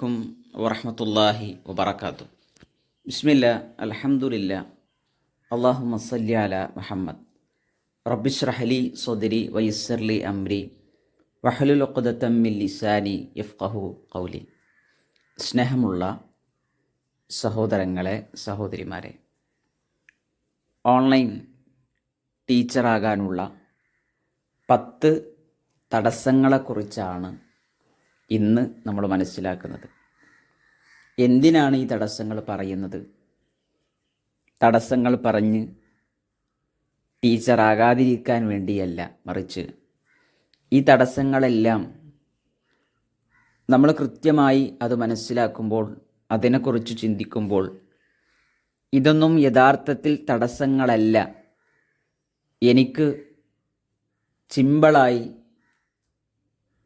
അലൈക്കും വറഹമത്തല്ലാഹി വബർക്കാത്തു ബിസ്മില്ല അലഹമുല്ല അള്ളാഹു മസല്ലി അല മുഹമ്മദ്. റബ്ബിഷ്റഹലി സൊദരി വയസ്സർലി അംരി വഹലുലൊക്കതമ്മിൽ യഫ്കഹു കൗലി സ്നേഹമുള്ള സഹോദരങ്ങളെ സഹോദരിമാരെ ഓൺലൈൻ ടീച്ചറാകാനുള്ള പത്ത് തടസ്സങ്ങളെക്കുറിച്ചാണ് ഇന്ന് നമ്മൾ മനസ്സിലാക്കുന്നത്. എന്തിനാണ് ഈ തടസ്സങ്ങൾ പറയുന്നത്? തടസ്സങ്ങൾ പറഞ്ഞ് ടീച്ചറാകാതിരിക്കാൻ വേണ്ടിയല്ല മറിച്ച് ഈ തടസ്സങ്ങളെല്ലാം നമ്മൾ കൃത്യമായി അത് മനസ്സിലാക്കുമ്പോൾ അതിനെക്കുറിച്ച് ചിന്തിക്കുമ്പോൾ ഇതൊന്നും യഥാർത്ഥത്തിൽ തടസ്സങ്ങളല്ല. എനിക്ക് സിമ്പിളായി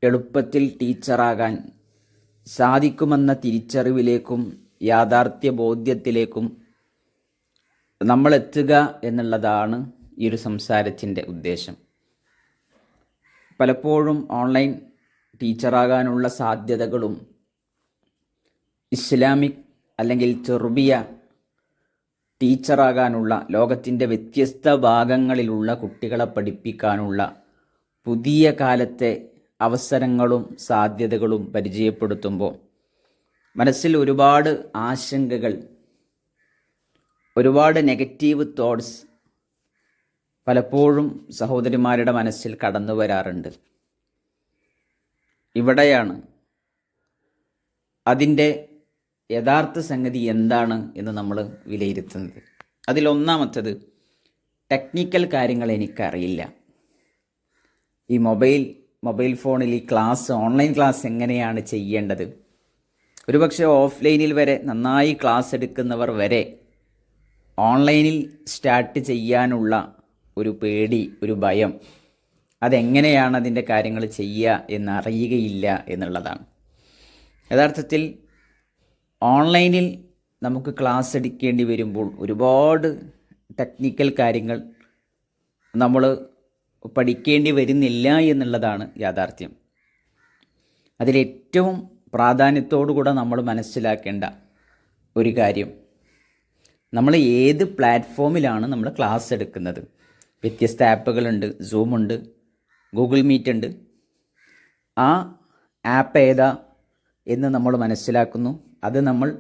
എളുപ്പത്തിൽ ടീച്ചറാകാൻ സാധിക്കുമെന്ന തിരിച്ചറിവിലേക്കും യാഥാർത്ഥ്യ ബോധ്യത്തിലേക്കും നമ്മളെത്തുക എന്നുള്ളതാണ് ഈ ഒരു സംസാരത്തിന്റെ ഉദ്ദേശം. പലപ്പോഴും ഓൺലൈൻ ടീച്ചറാകാനുള്ള സാധ്യതകളും ഇസ്ലാമിക് അല്ലെങ്കിൽ ചെറുബിയ ടീച്ചറാകാനുള്ള ലോകത്തിന്റെ വ്യത്യസ്ത ഭാഗങ്ങളിലുള്ള കുട്ടികളെ പഠിപ്പിക്കാനുള്ള പുതിയ കാലത്തെ അവസരങ്ങളും സാധ്യതകളും പരിചയപ്പെടുത്തുമ്പോൾ മനസ്സിൽ ഒരുപാട് ആശങ്കകൾ ഒരുപാട് നെഗറ്റീവ് തോട്ട്സ് പലപ്പോഴും സഹോദരിമാരുടെ മനസ്സിൽ കടന്നു വരാറുണ്ട്. ഇവിടെയാണ് അതിന്റെ യഥാർത്ഥ സംഗതി എന്താണ് എന്ന് നമ്മൾ വിലയിരുത്തുന്നത്. അതിലൊന്നാമത്തത് ടെക്നിക്കൽ കാര്യങ്ങൾ എനിക്കറിയില്ല. ഈ മൊബൈൽ മൊബൈൽ ഫോണിൽ ഈ ക്ലാസ് ഓൺലൈൻ ക്ലാസ് എങ്ങനെയാണ് ചെയ്യേണ്ടത്? ഒരുപക്ഷെ ഓഫ്ലൈനിൽ വരെ നന്നായി ക്ലാസ് എടുക്കുന്നവർ വരെ ഓൺലൈനിൽ സ്റ്റാർട്ട് ചെയ്യാനുള്ള ഒരു പേടി ഒരു ഭയം അതെങ്ങനെയാണ് അതിന്റെ കാര്യങ്ങൾ ചെയ്യുക എന്നറിയുകയില്ല എന്നുള്ളതാണ്. യഥാർത്ഥത്തിൽ ഓൺലൈനിൽ നമുക്ക് ക്ലാസ് എടുക്കേണ്ടി വരുമ്പോൾ ഒരുപാട് ടെക്നിക്കൽ കാര്യങ്ങൾ നമ്മൾ പഠിക്കേണ്ടി വരുന്നില്ല എന്നുള്ളതാണ് യാഥാർത്ഥ്യം. അതിലേറ്റവും പ്രാധാന്യത്തോടുകൂടെ നമ്മൾ മനസ്സിലാക്കേണ്ട ഒരു കാര്യം. നമ്മൾ ഏത് പ്ലാറ്റ്ഫോമിലാണ് നമ്മൾ ക്ലാസ് എടുക്കുന്നത്? വ്യത്യസ്ത ആപ്പുകളുണ്ട് സൂമുണ്ട് ഗൂഗിൾ മീറ്റ് ഉണ്ട്. ആ ആപ്പ് ഏതാ എന്ന് നമ്മൾ മനസ്സിലാക്കുന്നു. അത് നമ്മൾ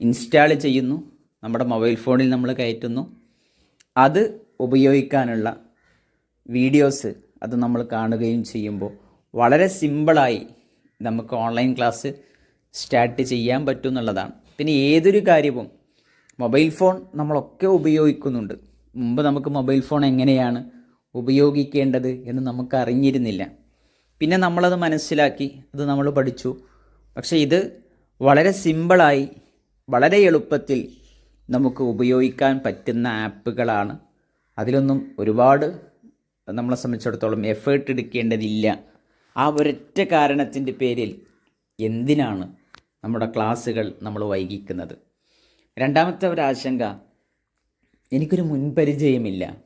ഇൻസ്റ്റാൾ ചെയ്യുന്നു. നമ്മുടെ മൊബൈൽ ഫോണിൽ നമ്മൾ കയറ്റുന്നു. അത് ഉപയോഗിക്കാനുള്ള വീഡിയോസ് അത് നമ്മൾ കാണുകയും ചെയ്യുമ്പോൾ വളരെ സിമ്പിളായി നമുക്ക് ഓൺലൈൻ ക്ലാസ് സ്റ്റാർട്ട് ചെയ്യാൻ പറ്റും എന്നുള്ളതാണ്. പിന്നെ ഏതൊരു കാര്യവും മൊബൈൽ ഫോൺ നമ്മളൊക്കെ ഉപയോഗിക്കുന്നുണ്ട്. മുമ്പ് നമുക്ക് മൊബൈൽ ഫോൺ എങ്ങനെയാണ് ഉപയോഗിക്കേണ്ടത് എന്ന് നമുക്ക് അറിഞ്ഞിരുന്നില്ല. പിന്നെ നമ്മളത് മനസ്സിലാക്കി അത് നമ്മൾ പഠിച്ചു. പക്ഷേ ഇത് വളരെ സിമ്പിളായി വളരെ എളുപ്പത്തിൽ നമുക്ക് ഉപയോഗിക്കാൻ പറ്റുന്ന ആപ്പുകളാണ്. അതിലൊന്നും ഒരുപാട് നമ്മളെ സംബന്ധിച്ചിടത്തോളം എഫേർട്ട് എടുക്കേണ്ടതില്ല. ആ ഒരൊറ്റ കാരണത്തിന്റെ പേരിൽ എന്തിനാണ് നമ്മുടെ ക്ലാസ്സുകൾ നമ്മൾ വൈകിക്കുന്നത്? രണ്ടാമത്തെ ഒരു ആശങ്ക എനിക്കൊരു മുൻപരിചയമില്ല.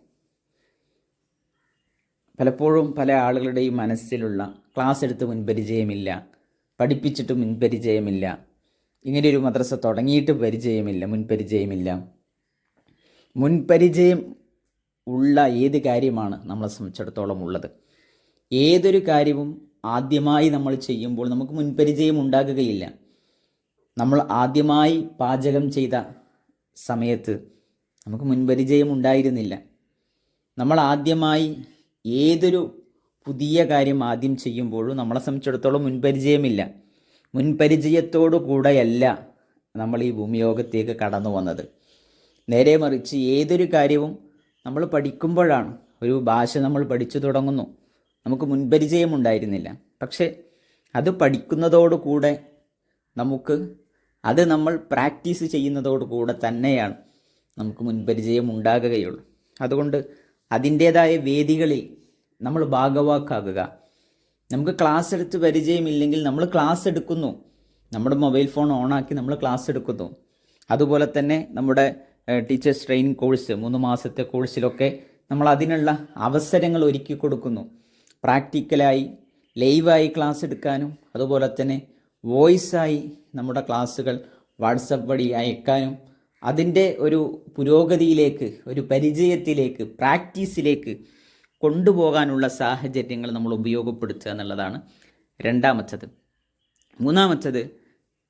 പലപ്പോഴും പല ആളുകളുടെയും മനസ്സിലുള്ള ക്ലാസ് എടുത്ത് മുൻപരിചയമില്ല പഠിപ്പിച്ചിട്ട് മുൻപരിചയമില്ല ഇങ്ങനെയൊരു മദ്രസ തുടങ്ങിയിട്ട് പരിചയമില്ല മുൻപരിചയമില്ല. മുൻപരിചയം ഉള്ള ഏത് കാര്യമാണ് നമ്മളെ സംബന്ധിച്ചിടത്തോളം ഉള്ളത്? ഏതൊരു കാര്യവും ആദ്യമായി നമ്മൾ ചെയ്യുമ്പോൾ നമുക്ക് മുൻപരിചയം ഉണ്ടാകുകയില്ല. നമ്മൾ ആദ്യമായി പാചകം ചെയ്ത സമയത്ത് നമുക്ക് മുൻപരിചയം ഉണ്ടായിരുന്നില്ല. നമ്മൾ ആദ്യമായി ഏതൊരു പുതിയ കാര്യം ആദ്യം ചെയ്യുമ്പോഴും നമ്മളെ സംബന്ധിച്ചിടത്തോളം മുൻപരിചയമില്ല. മുൻപരിചയത്തോടു കൂടെയല്ല നമ്മൾ ഈ ഭൂമിയോഗത്തേക്ക് കടന്നു വന്നത്. നേരെ മറിച്ച് ഏതൊരു കാര്യവും നമ്മൾ പഠിക്കുമ്പോഴാണ് ഒരു ഭാഷ നമ്മൾ പഠിച്ചു തുടങ്ങുന്നു. നമുക്ക് മുൻപരിചയം ഉണ്ടായിരുന്നില്ല. പക്ഷേ അത് പഠിക്കുന്നതോടുകൂടെ നമുക്ക് അത് നമ്മൾ പ്രാക്ടീസ് ചെയ്യുന്നതോടുകൂടെ തന്നെയാണ് നമുക്ക് മുൻപരിചയം ഉണ്ടാകുകയുള്ളൂ. അതുകൊണ്ട് അതിന്റേതായ വേദികളിൽ നമ്മൾ ഭാഗവാക്കാകുക. നമുക്ക് ക്ലാസ് എടുത്ത് പരിചയമില്ലെങ്കിൽ നമ്മൾ ക്ലാസ് എടുക്കുന്നു. നമ്മുടെ മൊബൈൽ ഫോൺ ഓണാക്കി നമ്മൾ ക്ലാസ് എടുക്കുന്നു. അതുപോലെ തന്നെ നമ്മുടെ ടീച്ചേഴ്സ് ട്രെയിനിങ് കോഴ്സ് മൂന്ന് മാസത്തെ കോഴ്സിലൊക്കെ നമ്മൾ അതിനുള്ള അവസരങ്ങൾ ഒരുക്കി കൊടുക്കുന്നു. പ്രാക്ടിക്കലായി ലൈവായി ക്ലാസ് എടുക്കാനും അതുപോലെ തന്നെ വോയിസായി നമ്മുടെ ക്ലാസ്സുകൾ വാട്സപ്പ് വഴി അയക്കാനും അതിന്റെ ഒരു പുരോഗതിയിലേക്ക് ഒരു പരിചയത്തിലേക്ക് പ്രാക്ടീസിലേക്ക് കൊണ്ടുപോകാനുള്ള സാഹചര്യങ്ങൾ നമ്മൾ ഉപയോഗപ്പെടുത്തുക എന്നുള്ളതാണ് രണ്ടാമത്തത്. മൂന്നാമത്തത്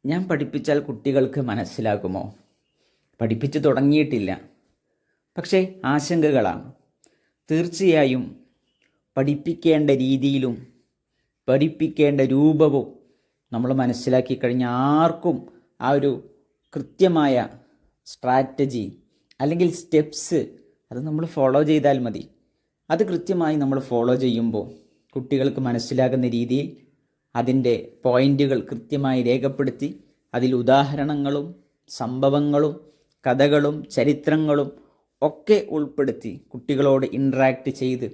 ഞാൻ പഠിപ്പിച്ചാൽ കുട്ടികൾക്ക് മനസ്സിലാകുമോ? പഠിപ്പിച്ചു തുടങ്ങിയിട്ടില്ല. പക്ഷേ ആശങ്കകളാണ്. തീർച്ചയായും പഠിപ്പിക്കേണ്ട രീതിയിലും പഠിപ്പിക്കേണ്ട രൂപവും നമ്മൾ മനസ്സിലാക്കി കഴിഞ്ഞാൽ ആർക്കും ആ ഒരു കൃത്യമായ സ്ട്രാറ്റജി അല്ലെങ്കിൽ സ്റ്റെപ്സ് അത് നമ്മൾ ഫോളോ ചെയ്താൽ മതി. അത് കൃത്യമായി നമ്മൾ ഫോളോ ചെയ്യുമ്പോൾ കുട്ടികൾക്ക് മനസ്സിലാകുന്ന രീതിയിൽ അതിന്റെ പോയിന്റുകൾ കൃത്യമായി രേഖപ്പെടുത്തി അതിൽ ഉദാഹരണങ്ങളും സംഭവങ്ങളും കഥകളും ചരിത്രങ്ങളും ഒക്കെ ഉൾപ്പെടുത്തി കുട്ടികളോട് ഇൻട്രാക്ട് ചെയ്ത്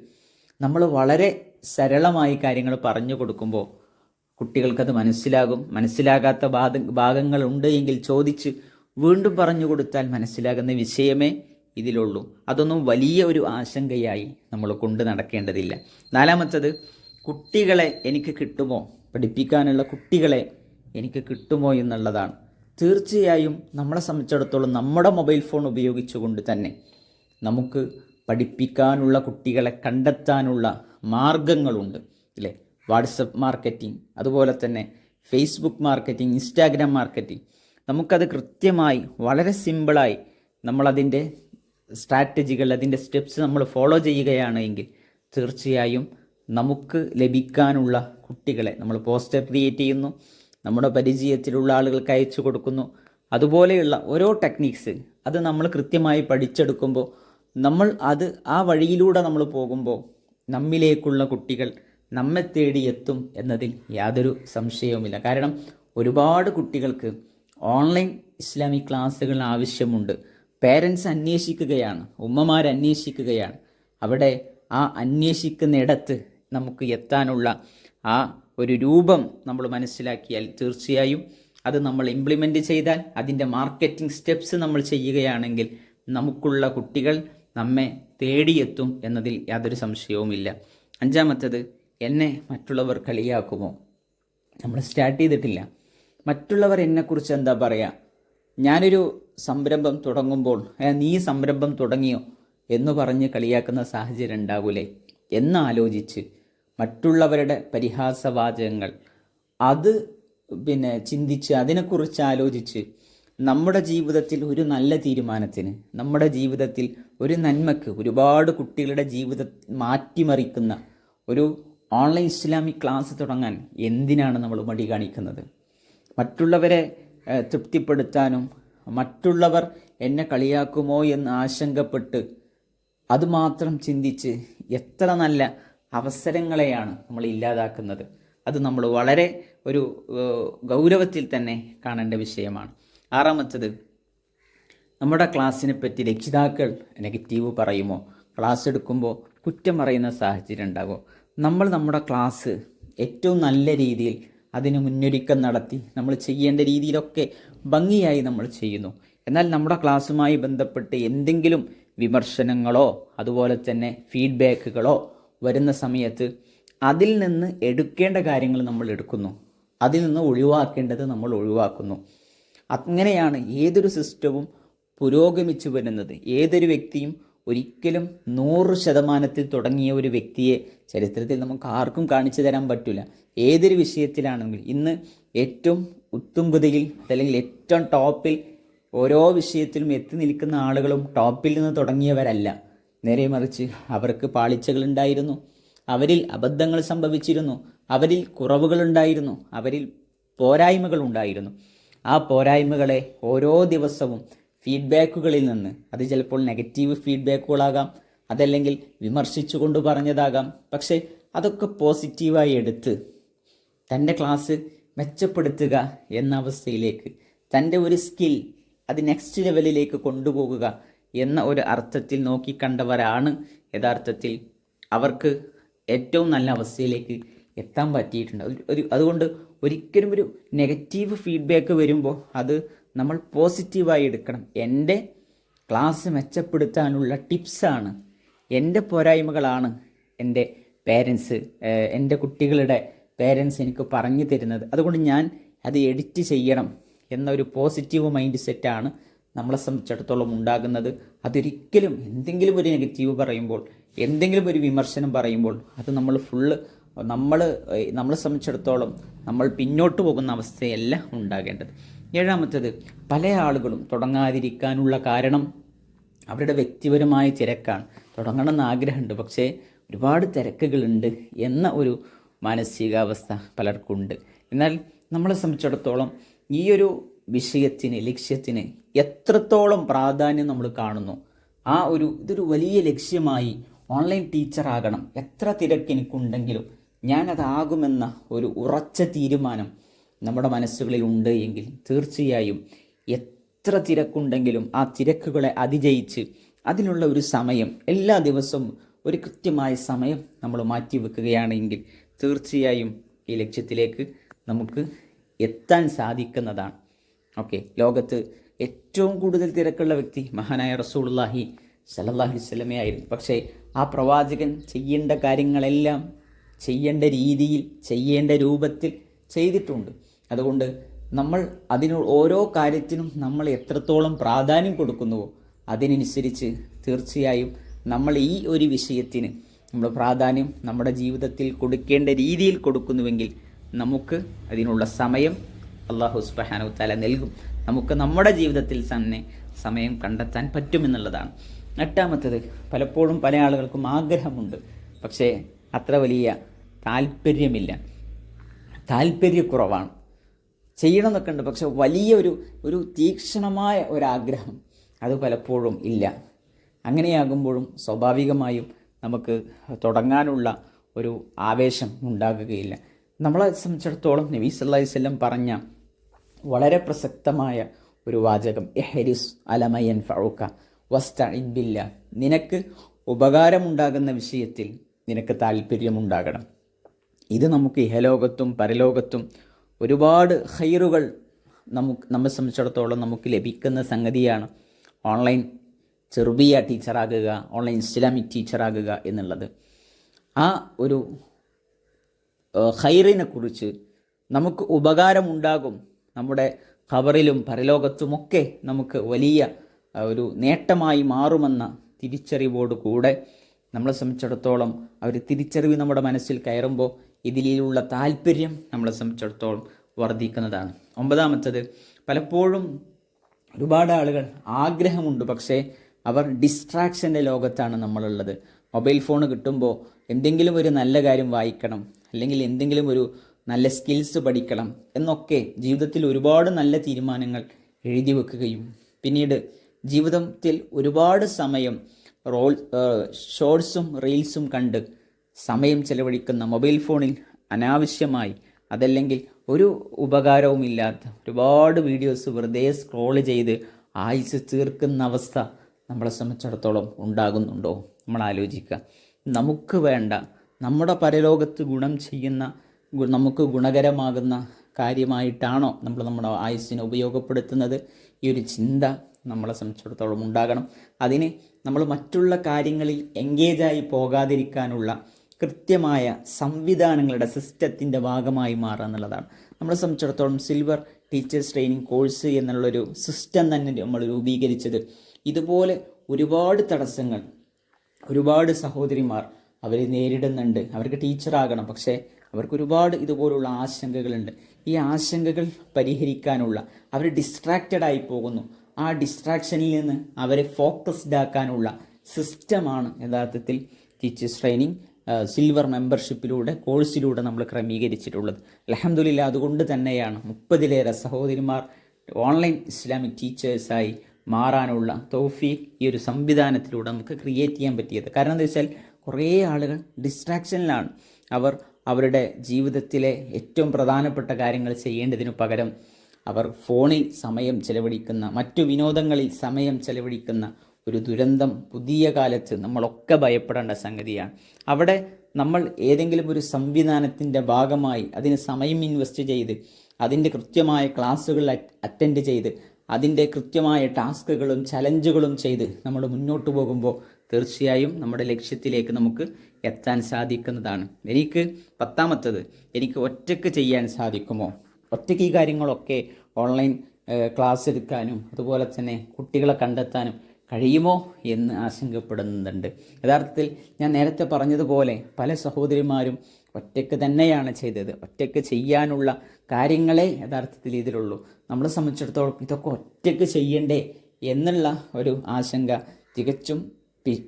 നമ്മൾ വളരെ സരളമായി കാര്യങ്ങൾ പറഞ്ഞു കൊടുക്കുമ്പോൾ കുട്ടികൾക്കത് മനസ്സിലാകും. മനസ്സിലാകാത്ത ഭാഗ ഭാഗങ്ങളുണ്ട് എങ്കിൽ ചോദിച്ച് വീണ്ടും പറഞ്ഞു കൊടുത്താൽ മനസ്സിലാകുന്ന വിഷയമേ ഇതിലുള്ളൂ. അതൊന്നും വലിയ ഒരു ആശങ്കയായി നമ്മൾ കൊണ്ട് നടക്കേണ്ടതില്ല. നാലാമത്തത് കുട്ടികളെ എനിക്ക് കിട്ടുമോ? പഠിപ്പിക്കാനുള്ള കുട്ടികളെ എനിക്ക് കിട്ടുമോ എന്നുള്ളതാണ്. തീർച്ചയായും നമ്മളെ സംബന്ധിച്ചിടത്തോളം നമ്മുടെ മൊബൈൽ ഫോൺ ഉപയോഗിച്ചുകൊണ്ട് തന്നെ നമുക്ക് പഠിപ്പിക്കാനുള്ള കുട്ടികളെ കണ്ടെത്താനുള്ള മാർഗങ്ങളുണ്ട്. അല്ലേ വാട്സപ്പ് മാർക്കറ്റിംഗ് അതുപോലെ തന്നെ ഫേസ്ബുക്ക് മാർക്കറ്റിംഗ് ഇൻസ്റ്റാഗ്രാം മാർക്കറ്റിംഗ്. നമുക്കത് കൃത്യമായി വളരെ സിമ്പിളായി നമ്മളതിന്റെ സ്ട്രാറ്റജികൾ അതിന്റെ സ്റ്റെപ്സ് നമ്മൾ ഫോളോ ചെയ്യുകയാണ് എങ്കിൽ തീർച്ചയായും നമുക്ക് ലഭിക്കാനുള്ള കുട്ടികളെ നമ്മൾ പോസ്റ്റർ ക്രിയേറ്റ് ചെയ്യുന്നു. നമ്മുടെ പരിചയത്തിലുള്ള ആളുകൾക്ക് അയച്ചു കൊടുക്കുന്നു. അതുപോലെയുള്ള ഓരോ ടെക്നിക്സ് അത് നമ്മൾ കൃത്യമായി പഠിച്ചെടുക്കുമ്പോൾ നമ്മൾ അത് ആ വഴിയിലൂടെ നമ്മൾ പോകുമ്പോൾ നമ്മിലേക്കുള്ള കുട്ടികൾ നമ്മെ തേടി എത്തും എന്നതിൽ യാതൊരു സംശയവുമില്ല. കാരണം ഒരുപാട് കുട്ടികൾക്ക് ഓൺലൈൻ ഇസ്ലാമിക് ക്ലാസ്സുകൾ ആവശ്യമുണ്ട്. പേരൻസ് അന്വേഷിക്കുകയാണ്. ഉമ്മമാർ അന്വേഷിക്കുകയാണ്. അവിടെ ആ അന്വേഷിക്കുന്നിടത്ത് നമുക്ക് എത്താനുള്ള ആ ഒരു രൂപം നമ്മൾ മനസ്സിലാക്കിയാൽ തീർച്ചയായും അത് നമ്മൾ ഇംപ്ലിമെന്റ് ചെയ്താൽ അതിന്റെ മാർക്കറ്റിംഗ് സ്റ്റെപ്സ് നമ്മൾ ചെയ്യുകയാണെങ്കിൽ നമുക്കുള്ള കുട്ടികൾ നമ്മെ തേടിയെത്തും എന്നതിൽ യാതൊരു സംശയവുമില്ല. അഞ്ചാമത്തത് എന്നെ മറ്റുള്ളവർ കളിയാക്കുമോ? നമ്മൾ സ്റ്റാർട്ട് ചെയ്തിട്ടില്ല. മറ്റുള്ളവർ എന്നെക്കുറിച്ച് എന്താ പറയുക ഞാനൊരു സംരംഭം തുടങ്ങുമ്പോൾ നീ സംരംഭം തുടങ്ങിയോ? എന്ന് പറഞ്ഞ് കളിയാക്കുന്ന സാഹചര്യം ഉണ്ടാകൂലേ? എന്നാലോചിച്ച് മറ്റുള്ളവരുടെ പരിഹാസവാചകങ്ങൾ. അത് പിന്നെ ചിന്തിച്ച് അതിനെക്കുറിച്ച് ആലോചിച്ച് നമ്മുടെ ജീവിതത്തിൽ ഒരു നല്ല തീരുമാനത്തിന് നമ്മുടെ ജീവിതത്തിൽ ഒരു നന്മക്ക് ഒരുപാട് കുട്ടികളുടെ ജീവിതം മാറ്റിമറിക്കുന്ന ഒരു ഓൺലൈൻ ഇസ്ലാമിക് ക്ലാസ് തുടങ്ങാൻ എന്തിനാണ് നമ്മൾ മടി കാണിക്കുന്നത്? മറ്റുള്ളവരെ തൃപ്തിപ്പെടുത്താനും മറ്റുള്ളവർ എന്നെ കളിയാക്കുമോ എന്ന് ആശങ്കപ്പെട്ട് അതുമാത്രം ചിന്തിച്ച് എത്ര നല്ല അവസരങ്ങളെയാണ് നമ്മൾ ഇല്ലാതാക്കുന്നത്. അത് നമ്മൾ വളരെ ഒരു ഗൗരവത്തിൽ തന്നെ കാണേണ്ട വിഷയമാണ്. ആറാമത്തത് നമ്മുടെ ക്ലാസ്സിനെ പറ്റി രക്ഷിതാക്കൾ നെഗറ്റീവ് പറയുമോ? ക്ലാസ് എടുക്കുമ്പോൾ കുറ്റം പറയുന്ന സാഹചര്യം ഉണ്ടാകുമോ? നമ്മൾ നമ്മുടെ ക്ലാസ് ഏറ്റവും നല്ല രീതിയിൽ അതിന് മുന്നൊരുക്കം നടത്തി നമ്മൾ ചെയ്യേണ്ട രീതിയിലൊക്കെ ഭംഗിയായി നമ്മൾ ചെയ്യുന്നു. എന്നാൽ നമ്മുടെ ക്ലാസ്സുമായി ബന്ധപ്പെട്ട് എന്തെങ്കിലും വിമർശനങ്ങളോ അതുപോലെ തന്നെ ഫീഡ്ബാക്കുകളോ വരുന്ന സമയത്ത് അതിൽ നിന്ന് എടുക്കേണ്ട കാര്യങ്ങൾ നമ്മൾ എടുക്കുന്നു. അതിൽ നിന്ന് ഒഴിവാക്കേണ്ടത് നമ്മൾ ഒഴിവാക്കുന്നു. അങ്ങനെയാണ് ഏതൊരു സിസ്റ്റവും പുരോഗമിച്ചു വരുന്നത്. ഏതൊരു വ്യക്തിയും ഒരിക്കലും നൂറ് ശതമാനത്തിൽ തുടങ്ങിയ ഒരു വ്യക്തിയെ ചരിത്രത്തിൽ നമുക്ക് ആർക്കും കാണിച്ചു തരാൻ പറ്റില്ല ഏതൊരു വിഷയത്തിലാണെങ്കിലും ഇന്ന് ഏറ്റവും ഉത്തുംകുതിയിൽ അല്ലെങ്കിൽ ഏറ്റവും ടോപ്പിൽ ഓരോ വിഷയത്തിലും എത്തി നിൽക്കുന്ന ആളുകളും ടോപ്പിൽ നിന്ന് തുടങ്ങിയവരല്ല. നേരെ മറിച്ച് അവർക്ക് പാളിച്ചകളുണ്ടായിരുന്നു. അവരിൽ അബദ്ധങ്ങൾ സംഭവിച്ചിരുന്നു. അവരിൽ കുറവുകളുണ്ടായിരുന്നു. അവരിൽ പോരായ്മകൾ ഉണ്ടായിരുന്നു ആ പോരായ്മകളെ ഓരോ ദിവസവും ഫീഡ്ബാക്കുകളിൽ നിന്ന് അത് ചിലപ്പോൾ നെഗറ്റീവ് ഫീഡ്ബാക്കുകളാകാം അതല്ലെങ്കിൽ വിമർശിച്ചുകൊണ്ട് പറഞ്ഞതാകാം. പക്ഷേ അതൊക്കെ പോസിറ്റീവായി എടുത്ത് തന്റെ ക്ലാസ് മെച്ചപ്പെടുത്തുക എന്ന അവസ്ഥയിലേക്ക് തന്റെ ഒരു സ്കിൽ അത് നെക്സ്റ്റ് ലെവലിലേക്ക് കൊണ്ടുപോകുക എന്ന ഒരു അർത്ഥത്തിൽ നോക്കിക്കണ്ടവരാണ് യഥാർത്ഥത്തിൽ അവർക്ക് ഏറ്റവും നല്ല അവസ്ഥയിലേക്ക് എത്താൻ പറ്റിയിട്ടുണ്ട്. ഒരു- അതുകൊണ്ട് ഒരിക്കലും ഒരു നെഗറ്റീവ് ഫീഡ്ബാക്ക് വരുമ്പോൾ അത് നമ്മൾ പോസിറ്റീവായി എടുക്കണം. എന്റെ ക്ലാസ് മെച്ചപ്പെടുത്താനുള്ള ടിപ്സാണ് എന്റെ പോരായ്മകളാണ് എന്റെ പേരൻസ് എന്റെ കുട്ടികളുടെ പേരൻസ് എനിക്ക് പറഞ്ഞു തരുന്നത്. അതുകൊണ്ട് ഞാൻ അത് എഡിറ്റ് ചെയ്യണം എന്നൊരു പോസിറ്റീവ് മൈൻഡ് സെറ്റാണ് നമ്മളെ സംബന്ധിച്ചിടത്തോളം ഉണ്ടാകുന്നത്. അതൊരിക്കലും എന്തെങ്കിലും ഒരു നെഗറ്റീവ് പറയുമ്പോൾ എന്തെങ്കിലും ഒരു വിമർശനം പറയുമ്പോൾ അത് നമ്മൾ ഫുള്ള് നമ്മൾ നമ്മളെ സംബന്ധിച്ചിടത്തോളം നമ്മൾ പിന്നോട്ട് പോകുന്ന അവസ്ഥയല്ല ഉണ്ടാകേണ്ടത്. ഏഴാമത്തത് പല ആളുകളും തുടങ്ങാതിരിക്കാനുള്ള കാരണം അവരുടെ വ്യക്തിപരമായ തിരക്കാണ്. തുടങ്ങണമെന്ന് ആഗ്രഹമുണ്ട് പക്ഷേ ഒരുപാട് തിരക്കുകളുണ്ട് എന്ന ഒരു മാനസികാവസ്ഥ പലർക്കുണ്ട്. എന്നാൽ നമ്മളെ സംബന്ധിച്ചിടത്തോളം ഈ ഒരു വിഷയത്തിന് ലക്ഷ്യത്തിന് എത്രത്തോളം പ്രാധാന്യം നമ്മൾ കാണുന്നു? ആ ഒരു ഇതൊരു വലിയ ലക്ഷ്യമായി ഓൺലൈൻ ടീച്ചറാകണം. എത്ര തിരക്ക് എനിക്കുണ്ടെങ്കിലും ഞാനതാകുമെന്ന ഒരു ഉറച്ച തീരുമാനം നമ്മുടെ മനസ്സുകളിൽ ഉണ്ട് എങ്കിൽ തീർച്ചയായും എത്ര തിരക്കുണ്ടെങ്കിലും ആ തിരക്കുകളെ അതിജയിച്ച് അതിനുള്ള ഒരു സമയം എല്ലാ ദിവസവും ഒരു കൃത്യമായ സമയം നമ്മൾ മാറ്റി വെക്കുകയാണെങ്കിൽ തീർച്ചയായും ഈ ലക്ഷ്യത്തിലേക്ക് നമുക്ക് എത്താൻ സാധിക്കുന്നതാണ്. ഓക്കെ. ലോകത്ത് ഏറ്റവും കൂടുതൽ തിരക്കുള്ള വ്യക്തി മഹാനായ റസൂലുള്ളാഹി സല്ലല്ലാഹി വസല്ലമയെ ആയിരുന്നു. പക്ഷേ ആ പ്രവാചകൻ ചെയ്യേണ്ട കാര്യങ്ങളെല്ലാം ചെയ്യേണ്ട രീതിയിൽ ചെയ്യേണ്ട രൂപത്തിൽ ചെയ്തിട്ടുണ്ട്. അതുകൊണ്ട് നമ്മൾ അതിന് ഓരോ കാര്യത്തിനും നമ്മൾ എത്രത്തോളം പ്രാധാന്യം കൊടുക്കുന്നുവോ അതിനനുസരിച്ച് തീർച്ചയായും നമ്മൾ ഈ ഒരു വിഷയത്തിന് നമ്മൾ പ്രാധാന്യം നമ്മുടെ ജീവിതത്തിൽ കൊടുക്കേണ്ട രീതിയിൽ കൊടുക്കുന്നുവെങ്കിൽ നമുക്ക് അതിനുള്ള സമയം അള്ളാഹു സുബ്ഹാനഹു താല നൽകും. നമുക്ക് നമ്മുടെ ജീവിതത്തിൽ തന്നെ സമയം കണ്ടെത്താൻ പറ്റുമെന്നുള്ളതാണ്. എട്ടാമത്തത് പലപ്പോഴും പല ആളുകൾക്കും ആഗ്രഹമുണ്ട്. പക്ഷേ അത്ര വലിയ താല്പര്യമില്ല. താല്പര്യക്കുറവാണ്. ചെയ്യണം എന്നൊക്കെ ഉണ്ട് പക്ഷെ വലിയ ഒരു ഒരു തീക്ഷണമായ ഒരാഗ്രഹം അത് പലപ്പോഴും ഇല്ല. അങ്ങനെയാകുമ്പോഴും സ്വാഭാവികമായും നമുക്ക് തുടങ്ങാനുള്ള ഒരു ആവേശം ഉണ്ടാകുകയില്ല. നമ്മളെ സംബന്ധിച്ചിടത്തോളം നബീസ് സല്ലല്ലാഹി വസല്ലം പറഞ്ഞ വളരെ പ്രസക്തമായ ഒരു വാചകം. എഹരിസ് അലമയൻ ഫൗക്ക വസ്തഇൻ ബില്ല. നിനക്ക് ഉപകാരമുണ്ടാകുന്ന വിഷയത്തിൽ നിനക്ക് താല്പര്യമുണ്ടാകണം ഇത് നമുക്ക് ഇഹലോകത്തും പരലോകത്തും ഒരുപാട് ഹൈറുകൾ നമുക്ക് നമ്മെ സംബന്ധിച്ചിടത്തോളം നമുക്ക് ലഭിക്കുന്ന സംഗതിയാണ് ഓൺലൈൻ ചെറുബിയ ടീച്ചറാകുക ഓൺലൈൻ ഇസ്ലാമിക് ടീച്ചറാകുക എന്നുള്ളത്. ആ ഒരു ഹൈറിനെക്കുറിച്ച് നമുക്ക് ഉപകാരമുണ്ടാകും നമ്മുടെ ഖബറിലും പരലോകത്തുമൊക്കെ നമുക്ക് വലിയ ഒരു നേട്ടമായി മാറുമെന്ന തിരിച്ചറിവോട് കൂടെ നമ്മളെ സംബന്ധിച്ചിടത്തോളം ആ ഒരു തിരിച്ചറിവ് നമ്മുടെ മനസ്സിൽ കയറുമ്പോൾ ഇതിലുള്ള താല്പര്യം നമ്മളെ സംബന്ധിച്ചിടത്തോളം വർദ്ധിക്കുന്നതാണ്. ഒമ്പതാമത്തത് പലപ്പോഴും ഒരുപാട് ആളുകൾ ആഗ്രഹമുണ്ട് പക്ഷേ അവർ ഡിസ്ട്രാക്ഷന്റെ ലോകത്താണ് നമ്മളുള്ളത്. മൊബൈൽ ഫോൺ കിട്ടുമ്പോൾ എന്തെങ്കിലും ഒരു നല്ല കാര്യം വായിക്കണം അല്ലെങ്കിൽ എന്തെങ്കിലും ഒരു നല്ല സ്കിൽസ് പഠിക്കണം എന്നൊക്കെ ജീവിതത്തിൽ ഒരുപാട് നല്ല തീരുമാനങ്ങൾ എഴുതി വെക്കുകയും പിന്നീട് ജീവിതത്തിൽ ഒരുപാട് സമയം റോൾ ഷോർട്സും റീൽസും കണ്ട് സമയം ചെലവഴിക്കുന്ന മൊബൈൽ ഫോണിൽ അനാവശ്യമായി അതല്ലെങ്കിൽ ഒരു ഉപകാരവുമില്ലാത്ത ഒരുപാട് വീഡിയോസ് വെറുതെ സ്ക്രോൾ ചെയ്ത് ആയുസ് തീർക്കുന്ന അവസ്ഥ നമ്മളെ സംബന്ധിച്ചിടത്തോളം ഉണ്ടാകുന്നുണ്ടോ? നമ്മൾ ആലോചിക്കുക നമുക്ക് വേണ്ട നമ്മുടെ പരലോകത്ത് ഗുണം ചെയ്യുന്ന നമുക്ക് ഗുണകരമാകുന്ന കാര്യമായിട്ടാണോ നമ്മൾ നമ്മുടെ ആയുസ്സിനെ ഉപയോഗപ്പെടുത്തുന്നത്? ഈ ഒരു ചിന്ത നമ്മളെ സംബന്ധിച്ചിടത്തോളം ഉണ്ടാകണം. അതിന് നമ്മൾ മറ്റുള്ള കാര്യങ്ങളിൽ എൻഗേജായി പോകാതിരിക്കാനുള്ള കൃത്യമായ സംവിധാനങ്ങളുടെ സിസ്റ്റത്തിന്റെ ഭാഗമായി മാറുക എന്നുള്ളതാണ്. നമ്മളെ സംബന്ധിച്ചിടത്തോളം സിൽവർ ടീച്ചേഴ്സ് ട്രെയിനിങ് കോഴ്സ് എന്നുള്ളൊരു സിസ്റ്റം തന്നെ നമ്മൾ രൂപീകരിച്ചത്. ഇതുപോലെ ഒരുപാട് തടസ്സങ്ങൾ ഒരുപാട് സഹോദരിമാർ അവർ നേരിടുന്നുണ്ട്. അവർക്ക് ടീച്ചറാകണം പക്ഷേ അവർക്ക് ഒരുപാട് ഇതുപോലുള്ള ആശങ്കകളുണ്ട്. ഈ ആശങ്കകൾ പരിഹരിക്കാനുള്ള അവർ ഡിസ്ട്രാക്റ്റഡ് ആയി പോകുന്നു. ആ ഡിസ്ട്രാക്ഷനിൽ നിന്ന് അവരെ ഫോക്കസ്ഡ് ആക്കാനുള്ള സിസ്റ്റമാണ് യഥാർത്ഥത്തിൽ ടീച്ചേഴ്സ് ട്രെയിനിങ് സിൽവർ മെമ്പർഷിപ്പിലൂടെ കോഴ്സിലൂടെ നമ്മൾ ക്രമീകരിച്ചിട്ടുള്ളത്. അലഹമില്ല അതുകൊണ്ട് തന്നെയാണ് മുപ്പതിലേറെ സഹോദരിമാർ ഓൺലൈൻ ഇസ്ലാമിക് ടീച്ചേഴ്സായി മാറാനുള്ള തൗഫീഖ് ഈ ഒരു സംവിധാനത്തിലൂടെ നമുക്ക് ക്രിയേറ്റ് ചെയ്യാൻ പറ്റിയത്. കാരണം എന്താ വെച്ചാൽ കുറേ ആളുകൾ ഡിസ്ട്രാക്ഷനിലാണ് അവർ അവരുടെ ജീവിതത്തിലെ ഏറ്റവും പ്രധാനപ്പെട്ട കാര്യങ്ങൾ ചെയ്യേണ്ടതിനു പകരം അവർ ഫോണിൽ സമയം ചെലവഴിക്കുന്ന മറ്റു വിനോദങ്ങളിൽ സമയം ചെലവഴിക്കുന്ന ഒരു ദുരന്തം പുതിയ കാലത്ത് നമ്മളൊക്കെ ഭയപ്പെടേണ്ട സംഗതിയാണ്. അവിടെ നമ്മൾ ഏതെങ്കിലും ഒരു സംവിധാനത്തിന്റെ ഭാഗമായി അതിന് സമയം ഇൻവെസ്റ്റ് ചെയ്ത് അതിന്റെ കൃത്യമായ ക്ലാസ്സുകൾ അറ്റൻഡ് ചെയ്ത് അതിന്റെ കൃത്യമായ ടാസ്കുകളും ചലഞ്ചുകളും ചെയ്ത് നമ്മൾ മുന്നോട്ട് പോകുമ്പോൾ തീർച്ചയായും നമ്മുടെ ലക്ഷ്യത്തിലേക്ക് നമുക്ക് എത്താൻ സാധിക്കുന്നതാണ്. എനിക്ക് പത്താമത്തത് എനിക്ക് ഒറ്റയ്ക്ക് ചെയ്യാൻ സാധിക്കുമോ? ഒറ്റയ്ക്ക് ഈ കാര്യങ്ങളൊക്കെ ഓൺലൈൻ ക്ലാസ് എടുക്കാനും അതുപോലെ തന്നെ കുട്ടികളെ കണ്ടെത്താനും കഴിയുമോ എന്ന് ആശങ്കപ്പെടുന്നുണ്ട്. യഥാർത്ഥത്തിൽ ഞാൻ നേരത്തെ പറഞ്ഞതുപോലെ പല സഹോദരിമാരും ഒറ്റയ്ക്ക് തന്നെയാണ് ചെയ്തത്. ഒറ്റയ്ക്ക് ചെയ്യാനുള്ള കാര്യങ്ങളെ യഥാർത്ഥത്തിൽ ഇതിലുള്ളൂ. നമ്മളെ സംബന്ധിച്ചിടത്തോളം ഇതൊക്കെ ഒറ്റയ്ക്ക് ചെയ്യണ്ടേ എന്നുള്ള ഒരു ആശങ്ക തികച്ചും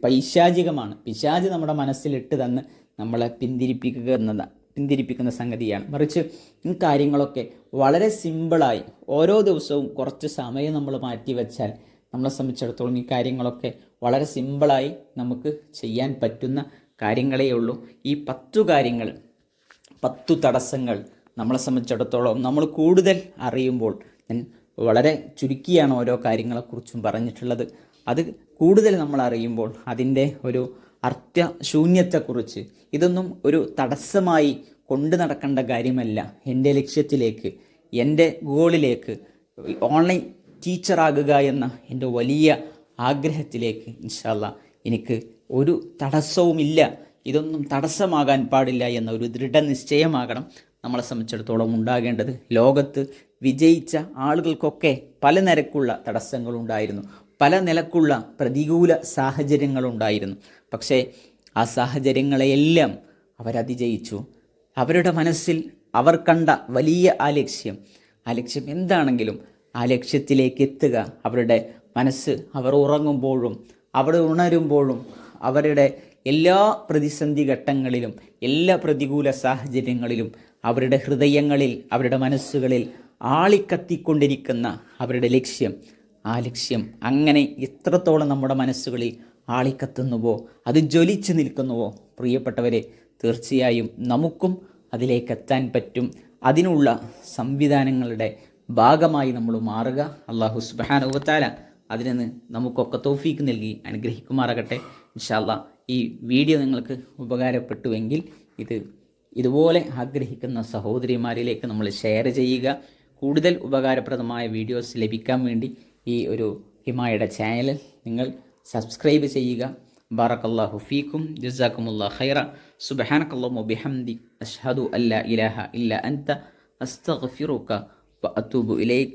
പൈശാചികമാണ്. പിശാജ് നമ്മുടെ മനസ്സിലിട്ട് തന്ന് നമ്മളെ പിന്തിരിപ്പിക്കുക എന്നതാണ് പിന്തിരിപ്പിക്കുന്ന സംഗതിയാണ്. മറിച്ച് ഈ കാര്യങ്ങളൊക്കെ വളരെ സിമ്പിളായി ഓരോ ദിവസവും കുറച്ച് സമയം നമ്മൾ മാറ്റി വെച്ചാൽ നമ്മളെ സംബന്ധിച്ചിടത്തോളം ഈ കാര്യങ്ങളൊക്കെ വളരെ സിമ്പിളായി നമുക്ക് ചെയ്യാൻ പറ്റുന്ന കാര്യങ്ങളേ ഉള്ളൂ ഈ പത്തു കാര്യങ്ങൾ പത്തു തടസ്സങ്ങൾ നമ്മളെ സംബന്ധിച്ചിടത്തോളം നമ്മൾ കൂടുതൽ അറിയുമ്പോൾ ഞാൻ വളരെ ചുരുക്കിയാണ് ഓരോ കാര്യങ്ങളെക്കുറിച്ചും പറഞ്ഞിട്ടുള്ളത്. അത് കൂടുതൽ നമ്മൾ അറിയുമ്പോൾ അതിന്റെ ഒരു അർത്ഥശൂന്യത്തെക്കുറിച്ച് ഇതൊന്നും ഒരു തടസ്സമായി കൊണ്ടു നടക്കേണ്ട കാര്യമല്ല. എന്റെ ലക്ഷ്യത്തിലേക്ക് എന്റെ ഗോളിലേക്ക് ഓൺലൈൻ ടീച്ചറാകുക എന്ന എന്റെ വലിയ ആഗ്രഹത്തിലേക്ക് ഇൻഷാല്ല എനിക്ക് ഒരു തടസ്സവുമില്ല. ഇതൊന്നും തടസ്സമാകാൻ പാടില്ല എന്ന ഒരു ദൃഢനിശ്ചയമാകണം നമ്മളെ സംബന്ധിച്ചിടത്തോളം ഉണ്ടാകേണ്ടത്. ലോകത്ത് വിജയിച്ച ആളുകൾക്കൊക്കെ പല നിരക്കുള്ള തടസ്സങ്ങളുണ്ടായിരുന്നു. പല നിലക്കുള്ള പ്രതികൂല സാഹചര്യങ്ങളുണ്ടായിരുന്നു. പക്ഷേ ആ സാഹചര്യങ്ങളെയെല്ലാം അവരതിജയിച്ചു. അവരുടെ മനസ്സിൽ അവർ കണ്ട വലിയ ആ ലക്ഷ്യം ആ ലക്ഷ്യം എന്താണെങ്കിലും ആ ലക്ഷ്യത്തിലേക്ക് എത്തുക. അവരുടെ മനസ്സ് അവർ ഉറങ്ങുമ്പോഴും അവർ ഉണരുമ്പോഴും അവരുടെ എല്ലാ പ്രതിസന്ധി ഘട്ടങ്ങളിലും എല്ലാ പ്രതികൂല സാഹചര്യങ്ങളിലും അവരുടെ ഹൃദയങ്ങളിൽ അവരുടെ മനസ്സുകളിൽ ആളിക്കത്തിക്കൊണ്ടിരിക്കുന്ന അവരുടെ ലക്ഷ്യം. ആ ലക്ഷ്യം അങ്ങനെ എത്രത്തോളം നമ്മുടെ മനസ്സുകളിൽ ആളിക്കത്തുന്നുവോ അത് ജ്വലിച്ചു നിൽക്കുന്നുവോ പ്രിയപ്പെട്ടവരെ തീർച്ചയായും നമുക്കും അതിലേക്ക് എത്താൻ പറ്റും. അതിനുള്ള സംവിധാനങ്ങളുടെ ഭാഗമായി നമ്മൾ മാറുക. അള്ളാഹു സുബാനുവത്താല അതിൽ നിന്ന് നമുക്കൊക്കെ തോഫീക്ക് നൽകി അനുഗ്രഹിക്കുമാറാകട്ടെ. ഇൻഷാല്ല ഈ വീഡിയോ നിങ്ങൾക്ക് ഉപകാരപ്പെട്ടുവെങ്കിൽ ഇത് ഇതുപോലെ ആഗ്രഹിക്കുന്ന സഹോദരിമാരിലേക്ക് നമ്മൾ ഷെയർ ചെയ്യുക. കൂടുതൽ ഉപകാരപ്രദമായ വീഡിയോസ് ലഭിക്കാൻ വേണ്ടി ഈ ഒരു ഹിമായുടെ ചാനൽ നിങ്ങൾ സബ്സ്ക്രൈബ് ചെയ്യുക. ബാറക്കല്ലാഹു ഫീക്കും ജസാക്കുമുല്ലാ ഖൈറ. സുബ്ഹാനക്കല്ലാഹു ബിഹംദി അഷ്ഹദു അല്ല ഇലാഹ ഇല്ല അൻത അസ്തഗ്ഫിറുക അത്തൂബു ഇലൈക്.